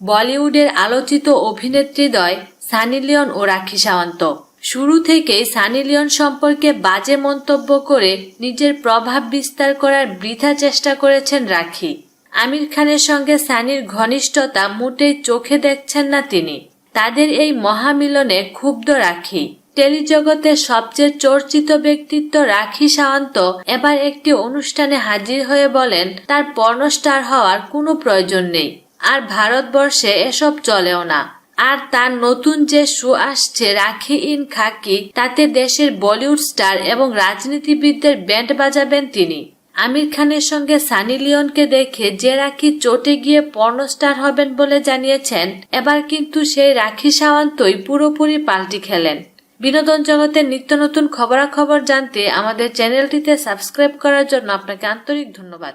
বলিউডের আলোচিত অভিনেত্রীদ্বয় সানি লিওন ও রাখি সাওয়ান্ত। শুরু থেকেই সানি লিওন সম্পর্কে বাজে মন্তব্য করে নিজের প্রভাব বিস্তার করার বৃথা চেষ্টা করেছেন রাখি। আমির খানের সঙ্গে সানির ঘনিষ্ঠতা মোটেই চোখে দেখছেন না তিনি। তাদের এই মহামিলনে ক্ষুব্ধ রাখি। টেলিজগতের সবচেয়ে চর্চিত ব্যক্তিত্ব রাখি সাওয়ান্ত এবার একটি অনুষ্ঠানে হাজির হয়ে বলেন, তার পর্নস্টার হওয়ার কোনো প্রয়োজন নেই। আর ভারতবর্ষে এসব চলেও না। আর তার নতুন যে শো আসছে রাখি ইন খাকি, তাতে দেশের বলিউড স্টার এবং রাজনীতিবিদদের ব্যান্ড বাজাবেন তিনি। আমির খানের সঙ্গে সানি লিওনকে দেখে যে রাখি চটে গিয়ে পর্নস্টার হবেন বলে জানিয়েছেন, এবার কিন্তু সেই রাখি সাওয়ান্তই পুরোপুরি পাল্টি খেলেন। বিনোদন জগতের নিত্য নতুন খবরাখবর জানতে আমাদের চ্যানেলটিতে সাবস্ক্রাইব করার জন্য আপনাকে আন্তরিক ধন্যবাদ।